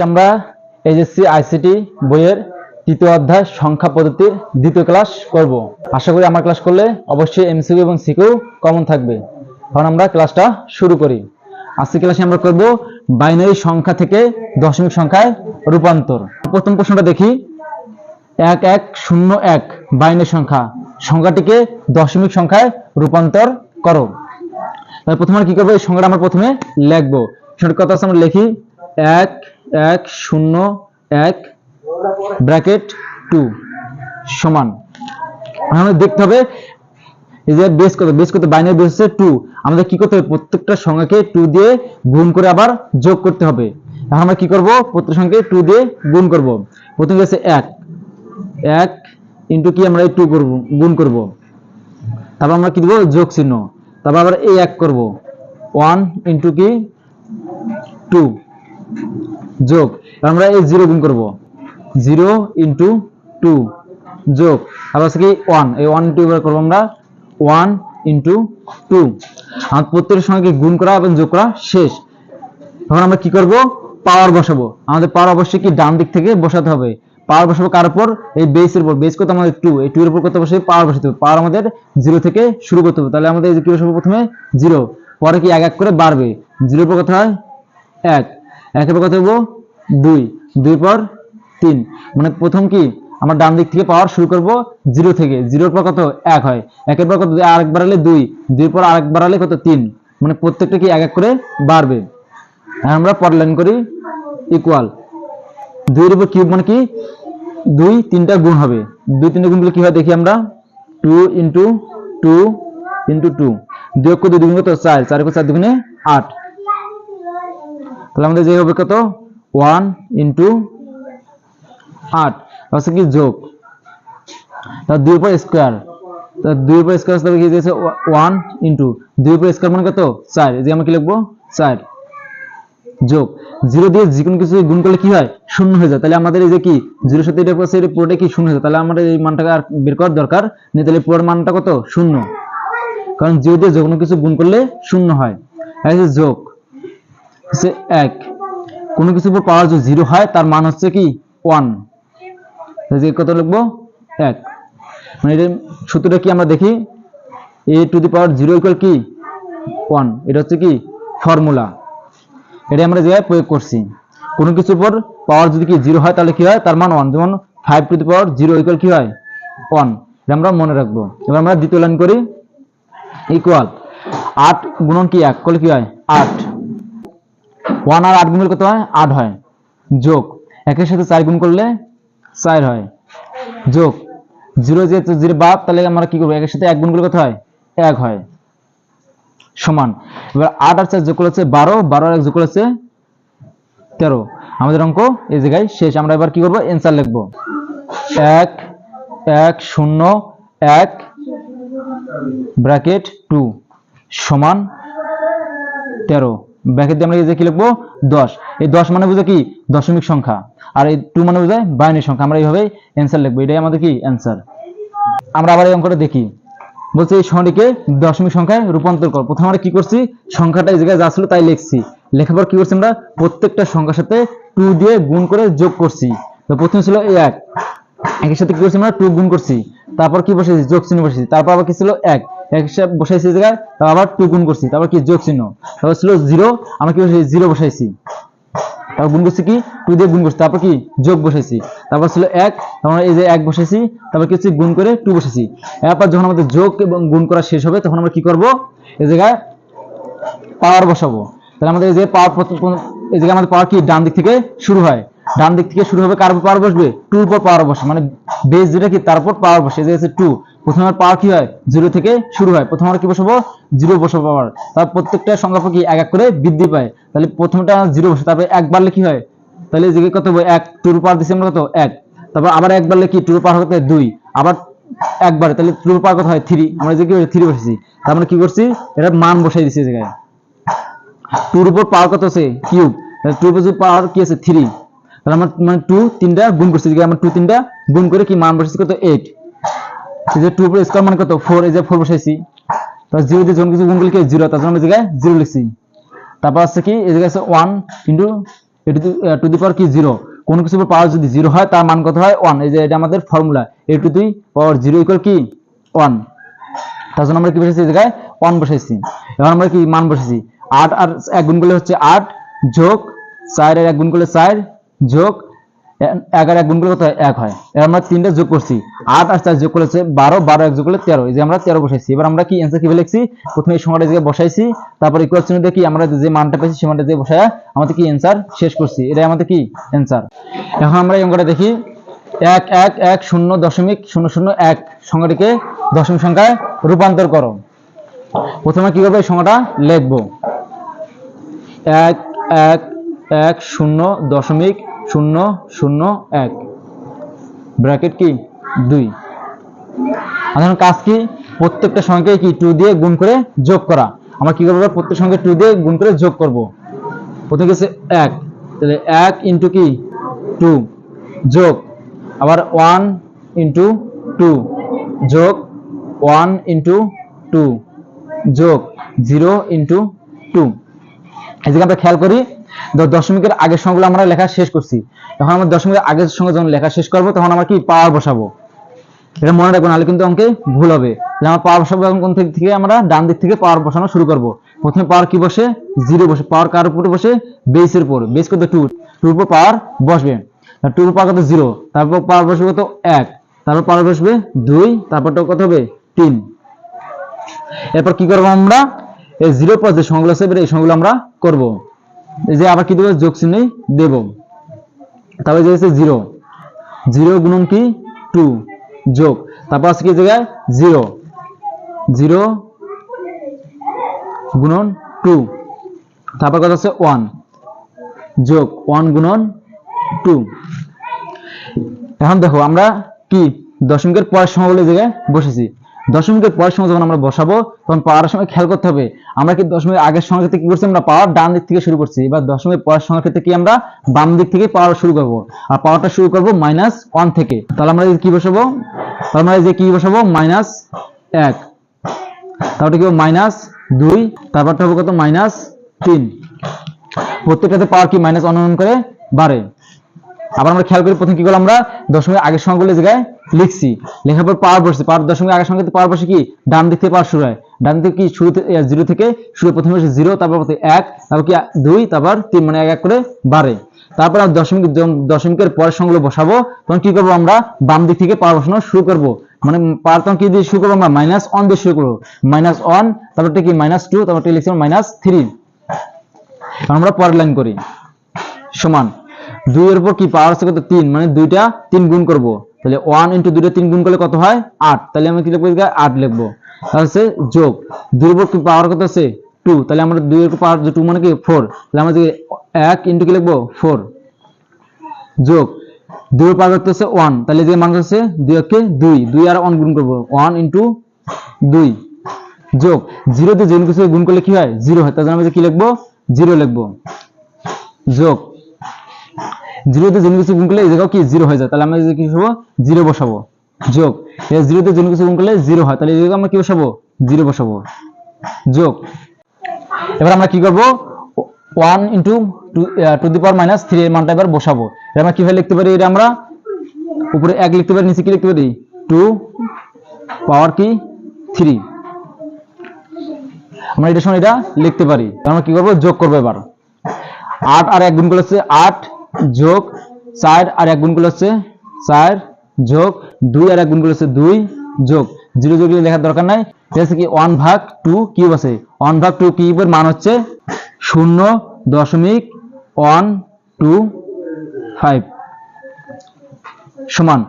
আমরা HSC, ICT বইয়ের তৃতীয় অধ্যায় সংখ্যা পদ্ধতির দ্বিতীয় ক্লাস করব। আশা করি আমার ক্লাস করলে অবশ্যই এমসিকিউ এবং সিকিউ কমন থাকবে। এখন আমরা ক্লাসটা শুরু করি। আজকে ক্লাসে আমরা করব বাইনারি সংখ্যা থেকে দশমিক সংখ্যায় রূপান্তর। প্রথম প্রশ্নটা দেখি। এক এক, শূন্য, এক, বাইনারি সংখ্যা। সংখ্যাটিকে দশমিক সংখ্যায় রূপান্তর করো। তাহলে প্রথমে কি করব? এই সংখ্যাটা আমরা প্রথমে লিখব। সেটা কত আছে আমরা লিখি? এক এক, শূন্য, এক, ব্র্যাকেট টু, সমান। আমাদের দেখতে হবে, এই যে বেস কত বেস কত বাইনারি বেস হচ্ছে টু আমাদের কি করতে হবে? প্রত্যেকটা সংখ্যাকে টু দিয়ে গুণ করে আবার যোগ করতে হবে। এখন আমরা কি করব? প্রত্যেক সংখ্যাকে টু দিয়ে গুণ করব। প্রথমে হচ্ছে এক। এক ইন্টু কি আমরা এই টু করব, গুণ করব। তারপর আমরা কি দেবো? যোগ চিহ্ন। তারপর আবার এই এক করব। ওয়ান ইন্টু কি? টু যোগ, আমরা এই জিরো গুণ করব। জিরো ইন্টু টু যোগ। আবার কি ওয়ান এই ওয়ান ইন্টু করব আমরা ওয়ান ইন্টু টু আমার প্রত্যেকের সঙ্গে গুণ করা এবং যোগ করা শেষ। তখন আমরা কি করব? পাওয়ার বসাবো। আমাদের পাওয়ার অবশ্যই কি ডান দিক থেকে বসাতে হবে। পাওয়ার বসাবো কার উপর? এই বেসের উপর। বেস কত আমাদের টু এই টু এর উপর কত বসে পাওয়ার বসাতে হবে। পাওয়ার আমাদের জিরো থেকে শুরু করতে হবে। তাহলে আমাদের কি বসাবো প্রথমে? জিরো পরে কি এক এক করে বাড়বে? জিরোর পর কত হয়? এক। একের পর কত হব দুই। দুই পর তিন। মানে প্রথম কি? আমরা ডান দিক থেকে পাওয়ার শুরু করব জিরো থেকে। জিরোর পর কত? এক হয়। একের পর কত? আরেক বাড়ালে দুই। দুই পর আরেক বাড়ালে কত? তিন। মানে প্রত্যেকটা কি এক এক করে বাড়বে? আর আমরা পর লাইন করি। ইকুয়াল দুইয়ের উপর কিউব মানে কি? দুই তিনটা গুণ হবে। দুই তিনটা গুণ করলে কি হয়? দেখি আমরা। Two into two into two দুই অক্ষ দুই দুগুণ কত? চার। চার অক্ষ চার দুগুণে আট। তাহলে আমাদের যে হবে কত? ওয়ান ইন্টু আট। হচ্ছে কি যোগ। তার দুই উপর স্কোয়ার তার দুই উপর স্কোয়ার তবে কি দিয়েছে? ওয়ান ইন্টু দুই উপর স্কোয়ার মানে কত? চার। যে আমরা কি লিখব? চার। যোগ। জিরো দিয়ে যে কোনো কিছু গুণ করলে কি হয়? শূন্য হয়ে যায়। তাহলে আমাদের এই যে কি? জিরোর সাথে এটা পাশে পুরোটা কি শূন্য হয়ে যায়? তাহলে আমাদের এই মানটাকে আর বের করার দরকার নেই। তাহলে পুরোর মানটা কত? শূন্য। কারণ জিরো দিয়ে যে কোনো কিছু গুণ করলে শূন্য হয়। যোগ। হচ্ছে এক। কোনো কিছুর উপর পাওয়ার যদি জিরো হয়, তার মান হচ্ছে কি? ওয়ান কত লিখব? এক। মানে এটা সূত্রটা কি আমরা দেখি? A to the power zero equal কি? ওয়ান এটা হচ্ছে কি? ফর্মুলা এটা আমরা জায়গায় প্রয়োগ করছি। কোনো কিছুর উপর পাওয়ার যদি কি জিরো হয়, তাহলে কি হয়? তার মান ওয়ান যেমন five to the power zero equal কি হয়? ওয়ান এটা আমরা মনে রাখব। এবার আমরা দ্বিতীয় লাইন করি। ইকুয়াল আট গুণন কি এক? করলে কি হয়? আট। ওয়ান আর আট গুণ করলে কত হয়? আট হয়। যোগ একের সাথে চার গুণ করলে চার হয়। যোগ জিরো যেহেতু জিরো বাদ, তাহলে আমরা কি করব? একের সাথে এক গুণ করলে কত হয়? এক হয়। সমান। এবার আট আর চার যোগ করলে হচ্ছে বারো বারো আর এক যোগ করলে হচ্ছে তেরো। আমাদের অঙ্ক এই জায়গায় শেষ। আমরা এবার কি করব? অ্যান্সার লিখব। এক এক, শূন্য, এক, ব্র্যাকেট টু সমান তেরো। ব্র্যাকেট দিয়ে আমরা এই যে কি লিখব? দশ। এই দশ মানে বুঝে কি? দশমিক সংখ্যা। আর এই টু মানে বোঝায় বাইনারি সংখ্যা। আমরা এইভাবে অ্যান্সার লিখব। এটাই আমাদের কি? অ্যান্সার আমরা আবার এই অঙ্কটা দেখি। বলছে এই সংখ্যাটিকে দশমিক সংখ্যায় রূপান্তর কর। প্রথমে আমরা কি করছি? সংখ্যাটা এই জায়গায় যা ছিল তাই লিখছি। লেখার পর কি করছি আমরা? প্রত্যেকটা সংখ্যার সাথে টু দিয়ে গুণ করে যোগ করছি। তো প্রথমে ছিল এক। একের সাথে কি করছি আমরা? টু গুণ করছি। তারপর কি বসেছি যোগ চিহ্ন বসেছি তারপর আবার কি ছিল? এক। এক হিসাব বসাইছি জায়গায় তারপর আবার টু গুণ করছি। তারপর কি? যোগ চিহ্ন। তারপর ছিল জিরো আমরা কি জিরো বসাইছি। তারপর গুণ করছি কি? টু দিয়ে গুণ করছি। তারপর কি? যোগ বসাইছি। তারপর ছিল এক, তারপর এই যে এক বসাইছি, তারপর কি হচ্ছে? গুণ করে টু বসাইছি। এরপর যখন আমাদের যোগ এবং গুণ করা শেষ হবে, তখন আমরা কি করব? এই জায়গায় পাওয়ার বসাবো। তাহলে আমাদের এই যে পাওয়ার এই জায়গায় আমাদের পাওয়ার কি? ডান দিক থেকে শুরু হয়। ডান দিক থেকে শুরু হবে কার পাওয়ার বসবে? টু উপর পাওয়ার বসে মানে বেস যেটা কি, তার উপর পাওয়ার বসে যে টু প্রথমে পাওয়ার কি হয়? জিরো থেকে শুরু হয়, প্রথমে কি বসাবো? জিরো বসাবো পাওয়ার তার প্রত্যেকটা সংখ্যার পর কি এক এক করে বৃদ্ধি পায়, তাহলে প্রথমটা জিরো বসে, তারপরে এক বাড়লে কি হয়? তাহলে জায়গায় কত এক টুর পাওয়ার দিচ্ছি আমরা কত? এক, তারপর আবার এক বাড়লে কি? টুর পাওয়ার হতে দুই, আবার একবারে তাহলে টুর পাওয়ার কত হয়? থ্রি আমরা যে কি থ্রি বসেছি, তার মানে কি করছি? এটা মান বসাই দিচ্ছি জায়গায়। টুর উপর পাওয়ার কত আছে? কিউব তাহলে টুর উপর পাওয়ার কি আছে? থ্রি তাহলে আমরা মানে টু তিনটা গুণ করছি আমরা টু তিনটা গুণ করে কি মান বসেছি কত? এইট এই যে টু স্কোয়ার মানে কত? ফোর এই যে ফোর বসাইছি। তারপর জিরো দিয়ে যখন কিছু গুণ করলে জিরো তার জন্য এই জায়গায় জিরো লিখছি। তারপর আছে কি? এই জায়গায় আছে one into two the power কি? জিরো কোনো কিছুর পাওয়ার যদি জিরো হয়, তার মান কত হয়? ওয়ান এই যে এটা আমাদের formula A to the power zero equal কি? ওয়ান তার জন্য আমরা কি বসেছি এই জায়গায় ওয়ান বসাইছি। এখন আমরা কি মান বসেছি আট আর এক গুণ করলে হচ্ছে আট যোগ চার এক গুণ করলে চার যোগ এ- এক গুণ করলে কত? এক হয়। এবার আমরা তিনটা যোগ করছি। আট আর চার যোগ করলে হচ্ছে বারো বারো এক যোগ করলে তেরো। এই যে আমরা তেরো বসাইছি। এবার আমরা কি অ্যান্সার কীভাবে লিখছি? প্রথমে এই সংখ্যাটা জায়গায় বসাইছি, তারপর ইকুয়াল চিহ্ন দিয়ে কি আমরা যে মানটা পেয়েছি সে মানটা দিয়ে বসায় আমাদের কি অ্যান্সার শেষ করছি। এটাই আমাদের কি অ্যান্সার এখন আমরা এই অঙ্কটা দেখি। এক এক এক, শূন্য, দশমিক, শূন্য শূন্য, এক। সংখ্যাটিকে দশমিক সংখ্যায় রূপান্তর করো। প্রথমে কি করব? এই সংখ্যাটা লিখব। এক এক এক, শূন্য, দশমিক শূন্য শূন্য, এক। ব্র্যাকেট কি? দুই। এখন কাজ কি? প্রত্যেকটা সংখ্যাকে কি? টু দিয়ে গুণ করে যোগ করা। আমরা কি করব? প্রত্যেক সংখ্যা টু দিয়ে গুণ করে যোগ করব। প্রথমে গেছে এক। তাহলে এক ইন্টু কি? টু যোগ। আবার ওয়ান ইন্টু টু যোগ ওয়ান ইন্টু টু যোগ জিরো ইন্টু টু এদিকে আমরা খেয়াল করি দশমিকের আগের সংখ্যাগুলো আমরা লেখা শেষ করছি। যখন আমরা দশমিকের আগের সঙ্গে যখন লেখা শেষ করব, তখন আমরা কি পাওয়ার বসাবো? এটা মনে রাখব নাহলে কিন্তু অঙ্কে ভুল হবে। তাহলে আমরা পাওয়ার বসাবো এখন কোন থেকে আমরা ডান দিক থেকে পাওয়ার বসানো শুরু করব। প্রথমে পাওয়ার কি বসে? জিরো বসে। পাওয়ার কার উপরে বসে? বেসের উপর। বেস কত? টু টুর উপর পাওয়ার বসবে। টুর পাওয়ার কত? জিরো তারপর পাওয়ার বসবে কত? এক। তারপর পাওয়ার বসবে দুই। তারপরটা কত হবে? তিন। এরপর কি করব আমরা? এই জিরো পর যে সংখ্যাগুলো আছে এই সংখ্যাগুলো আমরা করব। যে আবার কি দেবো? যোগ চিহ্ন দেব। তারপরে যে হচ্ছে জিরো জিরো গুণন কি? টু যোগ। তারপর আছে কি জায়গায়? জিরো জিরো গুণন টু তারপর কথা হচ্ছে ওয়ান যোগ ওয়ান গুণন টু এখন দেখো, আমরা কি দশমিকের পরের এই জায়গায় বসেছি। দশমিকের পরের সময় যখন আমরা বসাবো, তখন পাওয়ার সময় খেয়াল করতে হবে, আমরা কি দশমিক আগের সময় ক্ষেত্রে কি করছি, আমরা পাওয়ার ডান দিক থেকে শুরু করছি। এবার দশমিক পরের সময় ক্ষেত্রে কি আমরা বাম দিক থেকে পাওয়ার শুরু করব। আর পাওয়ারটা শুরু করব মাইনাস ওয়ান থেকে। তাহলে আমরা কি বসাবো? তাহলে আমরা যে কি বসাবো? মাইনাস এক। তারপরে কি মাইনাস দুই। তারপরটা হবে কত? মাইনাস তিন। প্রত্যেকটাতে পাওয়ার কি মাইনাস অনুমান করে? বাড়ে আবার আমরা খেয়াল করি প্রথমে কি করলাম আমরা? দশমিক আগের সংখ্যাগুলো জায়গায় লিখছি। লেখার পর পাওয়ার বসছে। পাওয়ার দশমিক আগের সংখ্যাতে পাওয়ার বসে কি? ডান দিক থেকে পাওয়ার শুরু হয়। ডান দিক কি? শুরু জিরো থেকে শুরু প্রথমে বসে জিরো তারপর এক, তারপর কি দুই, তারপর তিন মানে এক এক করে বাড়ে। তারপর আমরা দশমিক দশমিকের পরের সংখ্যাগুলো বসাবো। তখন কি করব আমরা? বাম দিক থেকে পাওয়ার বসানো শুরু করব। মানে তখন কি দিয়ে শুরু করব আমরা? মাইনাস ওয়ান দিয়ে শুরু করব। মাইনাস ওয়ান তারপরটা কি? মাইনাস টু তারপরটা লিখছিলাম মাইনাস থ্রি আমরা পরের লাইন করি। সমান। দুইয়ের উপর কি পাওয়ার আছে কত? তিন। মানে দুইটা তিন গুণ করব। তাহলে ওয়ান ইন্টু দুইটা তিন গুণ করলে কত হয়? আট। তাহলে আমরা কি লিখব আট লিখব। তাহলে যোগ। দুইয়ের উপর কি পাওয়ার কত আছে? টু তাহলে আমরা দুইয়ের উপর পাওয়ার টু মানে কি? ফোর তাহলে আমরা এক ইন্টু কি লিখব? ফোর যোগ। দুইয়ের পাওয়ার কত আছে? ওয়ান তাহলে যে মান হচ্ছে দুই একে দুই। দুই আর ওয়ান গুণ করব। ওয়ান ইন্টু দুই। যোগ। জিরো দিয়ে যেন কিছু গুণ করলে কি হয়? জিরো হয়। তার জন্য আমরা কি লিখব? জিরো লিখব। যোগ। জিরোতে যেন কিছু গুণ করলে এই জায়গাও কি জিরো হয়ে যায়, তাহলে আমরা কি বসাবো? জিরো বসাবো। যোগ। জিরোতে যেন কিছু গুণ করলে জিরো হয়, তাহলে এই জায়গায় আমরা কি বসাবো? জিরো বসাবো। যোগ। এবার আমরা কি করব? One into two the power minus three এর মানটা এবার বসাবো। এটা আমরা কীভাবে লিখতে পারি এটা আমরা? উপরে এক লিখতে পারি, নিচে কি লিখতে পারি? টু পাওয়ার কি? থ্রি। আমরা এটার সঙ্গে এটা লিখতে পারি। আমরা কি করব? যোগ করব এবার। আট আর এক গুণ করলে হচ্ছে আট। যোগ চার আর এক গুণ করলে চার যোগ দুই আর এক গুণ করলে দুই যোগ। জিরো যোগ লেখার দরকার নাই। হচ্ছে কি ওয়ান ভাগ টু কিউব আছে। ওয়ান ভাগ টু কিউবের মান হচ্ছে শূন্য দশমিক ওয়ান টু ফাইভ সমান।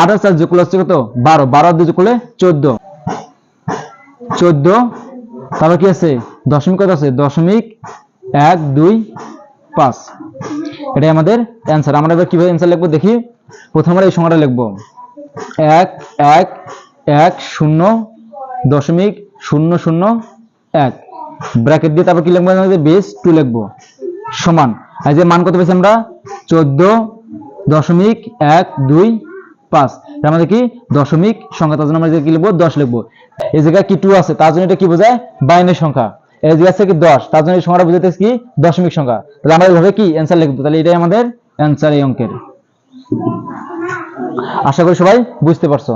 আট আর যোগ করলে হচ্ছে কত? বারো। বারো দুই যোগ করলে চোদ্দ। চোদ্দ, তারপর কি আছে? দশমিক কত আছে? দশমিক এক দুই পাঁচ। এটাই আমাদের অ্যান্সার আমরা এবার কীভাবে অ্যান্সার লিখব দেখি? প্রথমে আমরা এই সংখ্যাটা লিখব। এক এক এক, শূন্য, দশমিক, শূন্য শূন্য, এক। ব্র্যাকেট দিয়ে তারপর কি লিখব? আমাদের বেস টু লিখব। সমান। আর যে মান কত পেয়েছি আমরা? চোদ্দ, দশমিক, এক, দুই, পাঁচ। আমাদের কি? দশমিক সংখ্যা, তার জন্য আমরা কি লিখব? দশ লিখব। এই জায়গায় কি টু আছে? তার জন্য এটা কি বোঝায়? বাইনের সংখ্যা। জিজ্ঞাসা কি দশ। তার জন্য এই সংখ্যাটা বুঝাতে কি? দশমিক সংখ্যা। তাহলে আমরা এইভাবে কি অ্যান্সার লিখব? তাহলে এটাই আমাদের অ্যান্সার এই অঙ্কের। আশা করি সবাই বুঝতে পারছ।